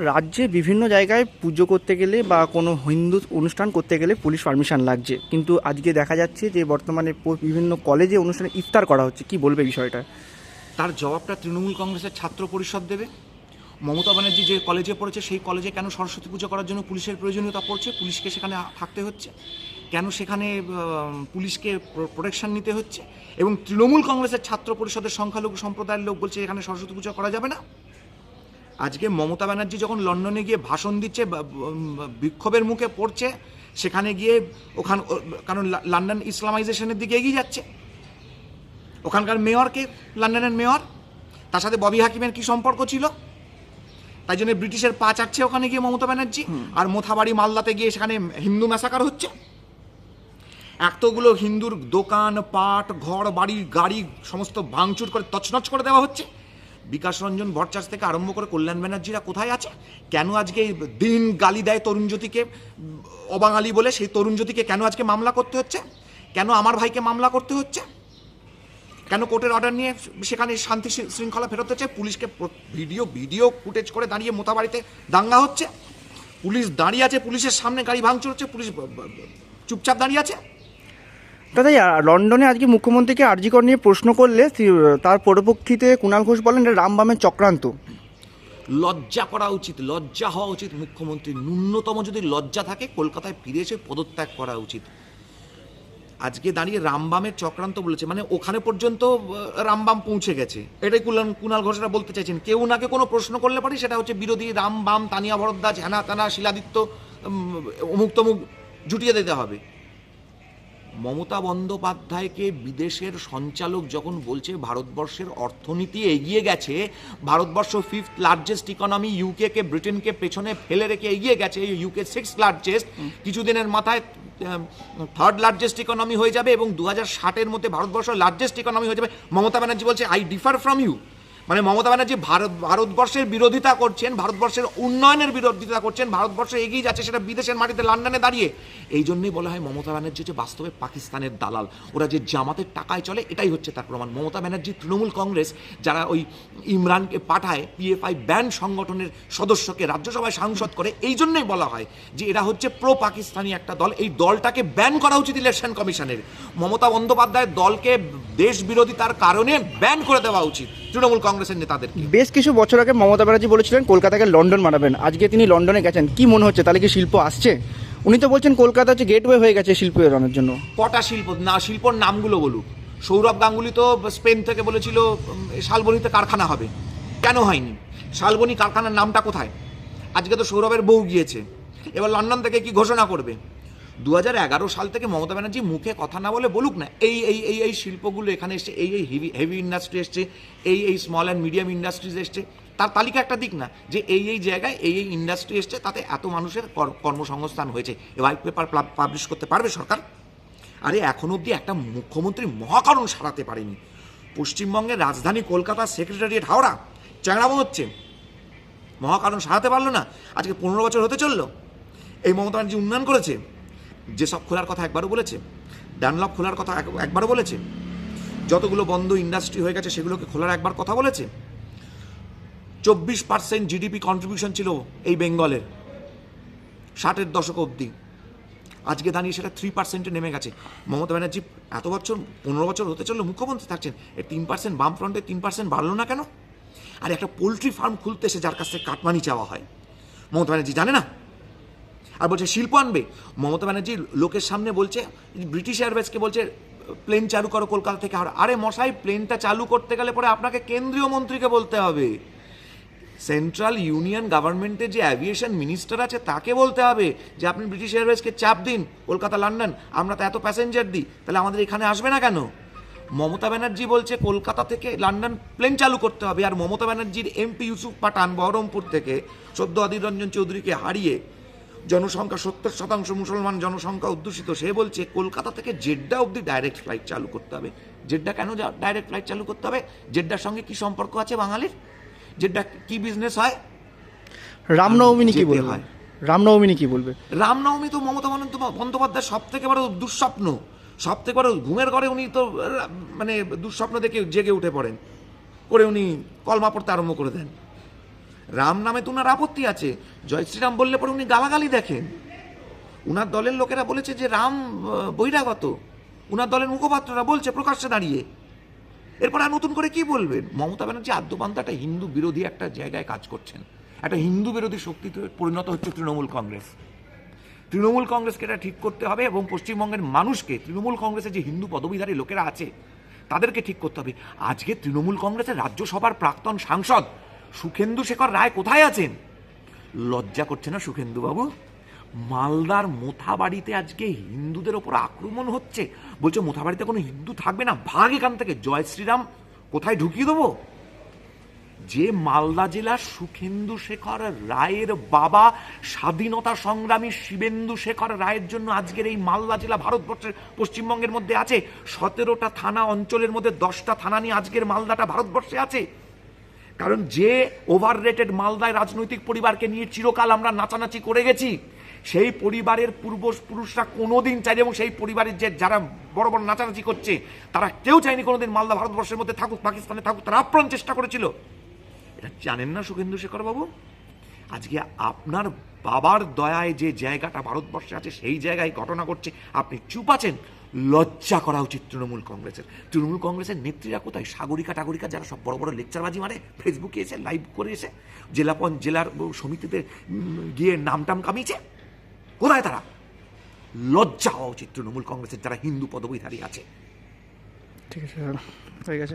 রাজ্যে বিভিন্ন জায়গায় পুজো করতে গেলে বা কোনো হিন্দু অনুষ্ঠান করতে গেলে পুলিশ পারমিশন লাগছে। কিন্তু আজকে দেখা যাচ্ছে যে বর্তমানে বিভিন্ন কলেজে অনুষ্ঠানে ইফতার করা হচ্ছে। কি বলবে বিষয়টা? তার জবাবটা তৃণমূল কংগ্রেসের ছাত্র পরিষদ দেবে। মমতা ব্যানার্জি যে কলেজে পড়েছে, সেই কলেজে কেন সরস্বতী পুজো করার জন্য পুলিশের প্রয়োজনীয়তা পড়ছে? পুলিশকে সেখানে থাকতে হচ্ছে। কেন সেখানে পুলিশকে প্রোটেকশন নিতে হচ্ছে? এবং তৃণমূল কংগ্রেসের ছাত্র পরিষদের সংখ্যালঘু সম্প্রদায়ের লোক বলছে, এখানে সরস্বতী পুজো করা যাবে না। আজকে মমতা ব্যানার্জি যখন লন্ডনে গিয়ে ভাষণ দিচ্ছে বিক্ষোভের মুখে পড়ছে সেখানে গিয়ে ওখান কারণ লন্ডন ইসলামাইজেশনের দিকে এগিয়ে যাচ্ছে। ওখানকার মেয়রকে লন্ডনের মেয়র। তার সাথে ববি হাকিমের কি সম্পর্ক ছিল? তাই জন্য ব্রিটিশের পা চাটছে ওখানে গিয়ে মমতা ব্যানার্জি। আর মোথাবাড়ি মালদাতে গিয়ে সেখানে হিন্দু ম্যাসাকার হচ্ছে। এতগুলো হিন্দুর দোকান পাট ঘর বাড়ি গাড়ি সমস্ত ভাঙচুর করে তছনছ করে দেওয়া হচ্ছে। বিকাশ রঞ্জন ভট্টাচার্য থেকে আরম্ভ করে কল্যাণ ব্যানার্জিরা কোথায় আছে? কেন আজকে দিন গালি দেয় তরুণ জ্যোতিকে, অবাঙালি বলে সেই তরুণ জ্যোতিকে কেন আজকে মামলা করতে হচ্ছে? কেন আমার ভাইকে মামলা করতে হচ্ছে? কেন কোর্টের অর্ডার নিয়ে সেখানে শান্তি শৃঙ্খলা ফেরত হচ্ছে? পুলিশকে ভিডিও ভিডিও ফুটেজ করে দাঁড়িয়ে মোতাবাড়িতে দাঙ্গা হচ্ছে? পুলিশ দাঁড়িয়ে আছে, পুলিশের সামনে গাড়ি ভাঙচুর হচ্ছে, পুলিশ চুপচাপ দাঁড়িয়ে আছে? দাদা লন্ডনে আজকে মুখ্যমন্ত্রীকে আরজিকর নিয়ে প্রশ্ন করলে তার পরিপ্রেক্ষিতে কুণাল ঘোষ বলেন রামবামের চক্রান্ত। লজ্জা করা উচিত, লজ্জা হওয়া উচিত মুখ্যমন্ত্রী। ন্যূনতম যদি লজ্জা থাকে, কলকাতায় ফিরে এসে পদত্যাগ করা উচিত। আজকে দাঁড়িয়ে রামবামের চক্রান্ত বলেছে মানে ওখানে পর্যন্ত রামবাম পৌঁছে গেছে। এটাই কুলাল কুণাল ঘোষরা বলতে চাইছেন। কেউ নাকে কোনো প্রশ্ন করলে পারে? সেটা হচ্ছে বিরোধী রাম বাম, তানিয়া ভরদ্বাজ, হেনা তানা, শিলাদিত্য অমুক তমুক জুটিয়ে দিতে হবে। মমতা বন্দ্যোপাধ্যায়কে বিদেশের সঞ্চালক যখন বলছে ভারতবর্ষের অর্থনীতি এগিয়ে গেছে ভারতবর্ষ ফিফথ লার্জেস্ট ইকোনমি ইউকেকে ব্রিটেনকে পেছনে ফেলে রেখে এগিয়ে গেছে ইউকে সিক্স লার্জেস্ট কিছুদিনের মাথায় থার্ড লার্জেস্ট ইকোনমি হয়ে যাবে এবং দু হাজার ষাটের মধ্যে ভারতবর্ষ লার্জেস্ট ইকোনমি হয়ে যাবে। মমতা ব্যানার্জি বলছে আই ডিফার ফ্রম ইউ মানে মমতা ব্যানার্জি ভারত ভারতবর্ষের বিরোধিতা করছেন, ভারতবর্ষের উন্নয়নের বিরোধিতা করছেন, ভারতবর্ষ এগিয়ে যাচ্ছে সেটা বিদেশের মাটিতে লন্ডনে দাঁড়িয়ে। এই জন্যই বলা হয় মমতা ব্যানার্জি হচ্ছে বাস্তবে পাকিস্তানের দালাল। ওরা যে জামাতের টাকায় চলে, এটাই হচ্ছে তার প্রমাণ। মমতা ব্যানার্জি তৃণমূল কংগ্রেস, যারা ওই ইমরানকে পাঠায়, পিএফআই ব্যান্ড সংগঠনের সদস্যকে রাজ্যসভায় সাংসদ করে, এই জন্যই বলা হয় যে এরা হচ্ছে প্রো পাকিস্তানি একটা দল। এই দলটাকে ব্যান করা উচিত ইলেকশন কমিশনের। মমতা বন্দ্যোপাধ্যায়ের দলকে দেশ বিরোধিতার কারণে ব্যান করে দেওয়া উচিত। তৃণমূল কংগ্রেসের নেতাদেরকে। বেশ কিছু বছর আগে মমতা ব্যানার্জি বলেছিলেন কলকাতাকে লন্ডন বানাবেন। আজকে তিনি লন্ডনে গেছেন। কি মনে হচ্ছে? তাহলে কি শিল্প আসছে? উনি তো বলছেন কলকাতা হচ্ছে গেটওয়ে হয়ে গেছে শিল্প এড়ানোর জন্য। কটা শিল্প? না শিল্পর নামগুলো বলুক। সৌরভ গাঙ্গুলি তো স্পেন থেকে বলেছিল শালবনিতে কারখানা হবে। কেন হয়নি? শালবনি কারখানার নামটা কোথায়? আজকে তো সৌরভের বউ গিয়েছে। এবার লন্ডন থেকে কি ঘোষণা করবে? দু সাল থেকে মমতা ব্যানার্জি মুখে কথা না বলে বলুক না, এই এই এই এই শিল্পগুলো এখানে এসছে, এই এই হেভি হেভি ইন্ডাস্ট্রি এসছে, এই এই স্মল অ্যান্ড মিডিয়াম ইন্ডাস্ট্রিজ এসছে, তার তালিকা একটা দিক না, যে এই এই জায়গায় এই এই ইন্ডাস্ট্রি এসছে, তাতে এত মানুষের কর- কর্মসংস্থান হয়েছে হোয়াইট পেপার পাবলিশ করতে পারবে সরকার? আরে এখন অবধি একটা মুখ্যমন্ত্রী মহাকারণ সারাতে পারেনি, পশ্চিমবঙ্গের রাজধানী কলকাতা সেক্রেটারিয়েট হাওড়া চ্যাংড়ামো হচ্ছে, মহাকারণ সারাতে পারল না, আজকে পনেরো বছর হতে চলল, এই মমতা ব্যানার্জি উন্নয়ন করেছে যেসব খোলার কথা একবারও বলেছে, ডানলপ খোলার কথা এক- একবারও বলেছে, যতগুলো বন্ধ ইন্ডাস্ট্রি হয়ে গেছে সেগুলোকে খোলার একবার কথা বলেছে, চব্বিশ পার্সেন্ট জিডিপি কন্ট্রিবিউশন ছিল এই বেঙ্গলের, ষাটের দশক অবধি। আজকে দাঁড়িয়ে সেটা থ্রি পার্সেন্টে নেমে গেছে। মমতা ব্যানার্জি এত বছর, পনেরো বছর হতে চলল, মুখ্যমন্ত্রী থাকছেন এই তিন পার্সেন্ট বাম ফ্রন্টে তিন পার্সেন্ট বাড়লো না কেন? আর একটা পোলট্রি ফার্ম খুলতে এসে যার কাছ থেকে কাটমানি চাওয়া হয়। মমতা ব্যানার্জি জানে না আর বলছে, শিল্প আনবে? মমতা ব্যানার্জি লোকের সামনে বলছে, ব্রিটিশ এয়ারওয়েজকে বলছে প্লেন চালু করো কলকাতা থেকে হাওড়া। আরে মশাই প্লেনটা চালু করতে গেলে পরে আপনাকে কেন্দ্রীয় মন্ত্রীকে বলতে হবে। সেন্ট্রাল ইউনিয়ন গভর্নমেন্টের যে অ্যাভিয়েশন মিনিস্টার আছে, তাকে বলতে হবে যে, আপনি ব্রিটিশ এয়ারওয়েজকে চাপ দিন, কলকাতা লন্ডন আমরা তো এত প্যাসেঞ্জার দিই, তাহলে আমাদের এখানে আসবে না কেন? মমতা ব্যানার্জি বলছে, কলকাতা থেকে লন্ডন প্লেন চালু করতে হবে। আর মমতা ব্যানার্জির এমপি ইউসুফ পাঠান বহরমপুর থেকে সদ্য অধীর রঞ্জন চৌধুরীকে হারিয়ে জনসংখ্যা সত্তর শতাংশ মুসলমান জনসংখ্যা অধ্যুষিত সে বলছে কলকাতা থেকে জেড্ডা অবধি ডাইরেক্ট ফ্লাইট চালু করতে হবে। জেড্ডা কেন ডাইরেক্ট ফ্লাইট চালু করতে হবে? জেড্ডার সঙ্গে কি সম্পর্ক আছে বাঙালির? জেড্ডা কি বিজনেস হয়? রামনবমী নিয়ে কি বলবে? হয়। রামনবমী নিয়ে কি বলবে? রামনবমী তো মমতা বন্দ্যোপাধ্যায় বন্দ্যোপাধ্যায় সব থেকে বড় দুঃস্বপ্ন। সব থেকে বড় ঘুমের ঘরে উনি তো মানে দুঃস্বপ্ন দেখে জেগে উঠে পড়েন। করে উনি কলমা পড়তে আরম্ভ করে দেন। রাম নামে তো উনার আপত্তি আছে। জয় শ্রীরাম বললে পরে উনি গালাগালি দেখেন। উনার দলের লোকেরা বলেছে যে রাম বহিরাগত। উনার দলের মুখপাত্ররা বলছে প্রকাশ্যে দাঁড়িয়ে। এরপর আর নতুন করে কি বলবেন? মমতা ব্যানার্জি আদ্যপান্ত একটা হিন্দু বিরোধী একটা জায়গায় কাজ করছেন। একটা হিন্দু বিরোধী শক্তিতে পরিণত হচ্ছে তৃণমূল কংগ্রেস। তৃণমূল কংগ্রেসকে এটা ঠিক করতে হবে এবং পশ্চিমবঙ্গের মানুষকে, তৃণমূল কংগ্রেসের যে হিন্দু পদবীধারী লোকেরা আছে, তাদেরকে ঠিক করতে হবে। আজকে তৃণমূল কংগ্রেসের রাজ্যসভার প্রাক্তন সাংসদ সুখেন্দু শেখর রায় কোথায় আছেন? লজ্জা করছে না সুখেন্দু বাবু? মালদার মোথাবাড়িতে আজকে হিন্দুদের ওপর আক্রমণ হচ্ছে। বলছে, মোথাবাড়িতে কোনো হিন্দু থাকবে না। ভাগ এখান থেকে। জয় শ্রীরাম, কোথায় ঢুকিয়ে দেবো? যে মালদা জেলার সুখেন্দু শেখর রায়ের বাবা স্বাধীনতা সংগ্রামী শিবেন্দু শেখর রায়ের জন্য আজকের এই মালদা জেলা ভারতবর্ষের পশ্চিমবঙ্গের মধ্যে আছে। সতেরোটা থানা অঞ্চলের মধ্যে দশটা থানা নিয়ে আজকের মালদাটা ভারতবর্ষে আছে। কারণ যে ওভার রেটেড মালদায় রাজনৈতিক পরিবারকে নিয়ে চিরকাল আমরা নাচানাচি করে গেছি, সেই পরিবারের পূর্বপুরুষরা কোনোদিন চাইনি এবং সেই পরিবারের যে যারা বড় বড় নাচানাচি করছে, তারা কেউ চায়নি কোনোদিন মালদা ভারতবর্ষের মধ্যে থাকুক, পাকিস্তানে থাকুক, তারা আপ্রাণ চেষ্টা করেছিল। এটা জানেন না সুখেন্দু শেখর বাবু আজকে আপনার বাবার দয়ায় যে জায়গাটা ভারতবর্ষে আছে, সেই জায়গায় ঘটনা ঘটছে, আপনি চুপ আছেন? লজ্জা করা উচিত তৃণমূল কংগ্রেসের। তৃণমূল কংগ্রেসের নেত্রীরা কোথায়? সাগরিকা, টাগরিকা যারা সব বড় বড় লেকচারবাজি মারে ফেসবুকে এসে লাইভ করে এসে জেলা পঞ্চ জেলার সমিতিতে গিয়ে নাম টাম কামিয়েছে? কোথায় তারা? লজ্জা হওয়া উচিত তৃণমূল কংগ্রেসের যারা হিন্দু পদবীধারী আছে। ঠিক আছে, হয়ে